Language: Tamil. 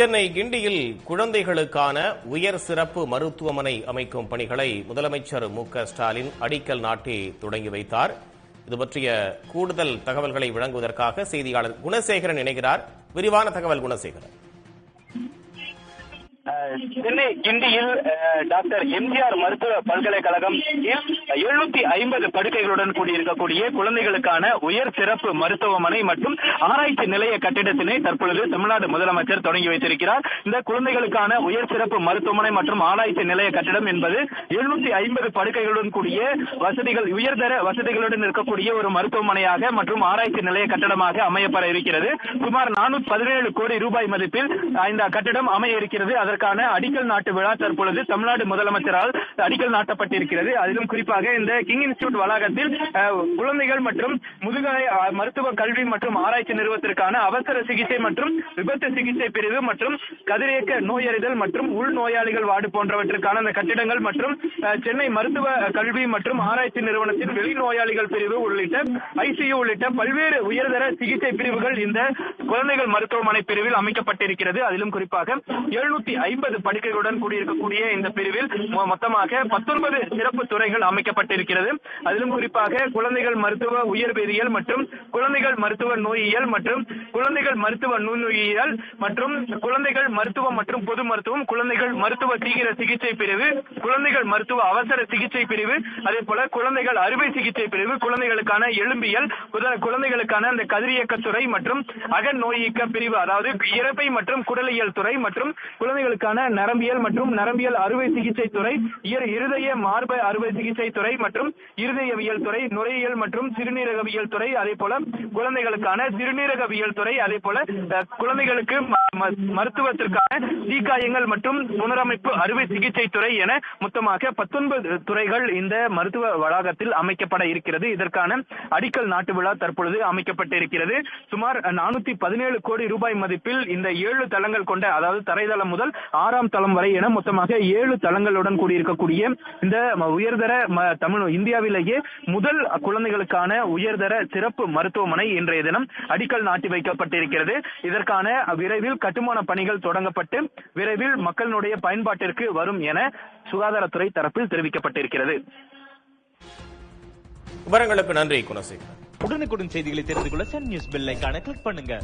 சென்னை கிண்டியில் குழந்தைகளுக்கான உயர் சிறப்பு மருத்துவமனை அமைக்கும் பணிகளை முதலமைச்சர் மு க ஸ்டாலின் அடிக்கல் நாட்டி தொடங்கி வைத்தார். இது பற்றிய கூடுதல் தகவல்களை வழங்குவதற்காக செய்தியாளர் குணசேகரன் இணைகிறார். விரிவான தகவல் குணசேகரன். சென்னை கிண்டியில் டாக்டர் எம்ஜிஆர் மருத்துவ பல்கலைக்கழகம் எழுநூத்தி ஐம்பது படுக்கைகளுடன் கூடியிருக்கக்கூடிய குழந்தைகளுக்கான உயர் சிறப்பு மருத்துவமனை மற்றும் ஆராய்ச்சி நிலைய கட்டிடத்தினை தற்பொழுது தமிழ்நாடு முதலமைச்சர் தொடங்கி வைத்திருக்கிறார். இந்த குழந்தைகளுக்கான உயர் சிறப்பு மருத்துவமனை மற்றும் ஆராய்ச்சி நிலைய கட்டிடம் என்பது எழுநூத்தி ஐம்பது படுக்கைகளுடன் கூடிய வசதிகள் உயர்தர வசதிகளுடன் இருக்கக்கூடிய ஒரு மருத்துவமனையாக மற்றும் ஆராய்ச்சி நிலைய கட்டடமாக அமையப்பட இருக்கிறது. சுமார் நானூத்தி பதினேழு கோடி ரூபாய் மதிப்பில் இந்த கட்டிடம் அமைய இருக்கிறது. அதற்கான அடிக்கல் நாட்டு விழா தற்பொழுது தமிழ்நாடு முதலமைச்சரால் அடிக்கல் நாட்டப்பட்டிருக்கிறது. அதிலும் குறிப்பாக இந்த கிங் இன்ஸ்டியூட் வளாகத்தில் குழந்தைகள் மற்றும் முதுகலை மருத்துவ கல்வி மற்றும் ஆராய்ச்சி நிறுவனத்திற்கான அவசர சிகிச்சை மற்றும் விபத்து சிகிச்சை பிரிவு மற்றும் கதிரியக்க நோயறிதல் மற்றும் உள் நோயாளிகள் வார்டு போன்றவற்றிற்கான அந்த கட்டிடங்கள் மற்றும் சென்னை மருத்துவ கல்வி மற்றும் ஆராய்ச்சி நிறுவனத்தின் வெளி நோயாளிகள் பிரிவு உள்ளிட்ட ஐசியு உள்ளிட்ட பல்வேறு உயர்தர சிகிச்சை பிரிவுகள் இந்த குழந்தைகள் மருத்துவமனை பிரிவில் அமைக்கப்பட்டிருக்கிறது. அதிலும் குறிப்பாக எழுநூத்தி ஐம்பது படுக்கைகளுடன் கூடியிருக்கக்கூடிய இந்த பிரிவில் மொத்தமாக பத்தொன்பது சிறப்பு துறைகள் அமைக்கப்பட்டிருக்கிறது. அதிலும் குறிப்பாக குழந்தைகள் மருத்துவ உயர்வேதியியல் மற்றும் குழந்தைகள் மருத்துவ நோயியல் மற்றும் குழந்தைகள் மருத்துவ நுண்ணுயிரியல் மற்றும் குழந்தைகள் மருத்துவம் மற்றும் பொது மருத்துவம் குழந்தைகள் மருத்துவ தீவிர சிகிச்சை பிரிவு குழந்தைகள் மருத்துவ அவசர சிகிச்சை பிரிவு அதே போல குழந்தைகள் அறுவை சிகிச்சை பிரிவு குழந்தைகளுக்கான எலும்பியல் குழந்தைகளுக்கான அந்த கதிரியக்கத்துறை மற்றும் அகன் நோயிக்க பிரிவு அதாவது இறப்பை மற்றும் குடலியல் துறை மற்றும் குழந்தைகளுக்கான நரம்பியல் மற்றும் நரம்பியல் அறுவை சிகிச்சை துறை இருதய மார்பு அறுவை சிகிச்சை துறை மற்றும் இருதயவியல் துறை நுரையியல் மற்றும் சிறுநீரகவியல் துறை அதே போல குழந்தைகளுக்கான சிறுநீரகவியல் துறை அதே போல அஹ், குழந்தைகளுக்கு மருத்துவத்திற்கான தீக்காயங்கள் மற்றும் புனரமைப்பு அறுவை சிகிச்சை துறை என மொத்தமாக பத்தொன்பது துறைகள் இந்த மருத்துவ வளாகத்தில் அமைக்கப்பட இருக்கிறது. இதற்கான அடிக்கல் நாட்டு விழா தற்பொழுது அமைக்கப்பட்டிருக்கிறது. சுமார் நானூத்தி பதினேழு கோடி ரூபாய் மதிப்பில் இந்த ஏழு தளங்கள் கொண்ட அதாவது தரைதளம் முதல் ஆறாம் தளம் வரை என மொத்தமாக ஏழு தளங்களுடன் கூடியிருக்கக்கூடிய இந்த உயர்தர தமிழ் இந்தியாவிலேயே முதல் குழந்தைகளுக்கான உயர்தர சிறப்பு மருத்துவமனை இன்றைய தினம் அடிக்கல் நாட்டி வைக்கப்பட்டிருக்கிறது. இதற்கான விரைவில் கட்டுமான பணிகள் தொடங்கப்பட்டு விரைவில் மக்களினுடைய பயன்பாட்டிற்கு வரும் என சுகாதாரத்துறை தரப்பில் தெரிவிக்கப்பட்டிருக்கிறது. விவரங்களுக்கு நன்றி குணசேகரன். உடனுக்குடன் செய்திகளை தெரிந்து கொள்ள சன் நியூஸ் பெல் கிளிக் பண்ணுங்க.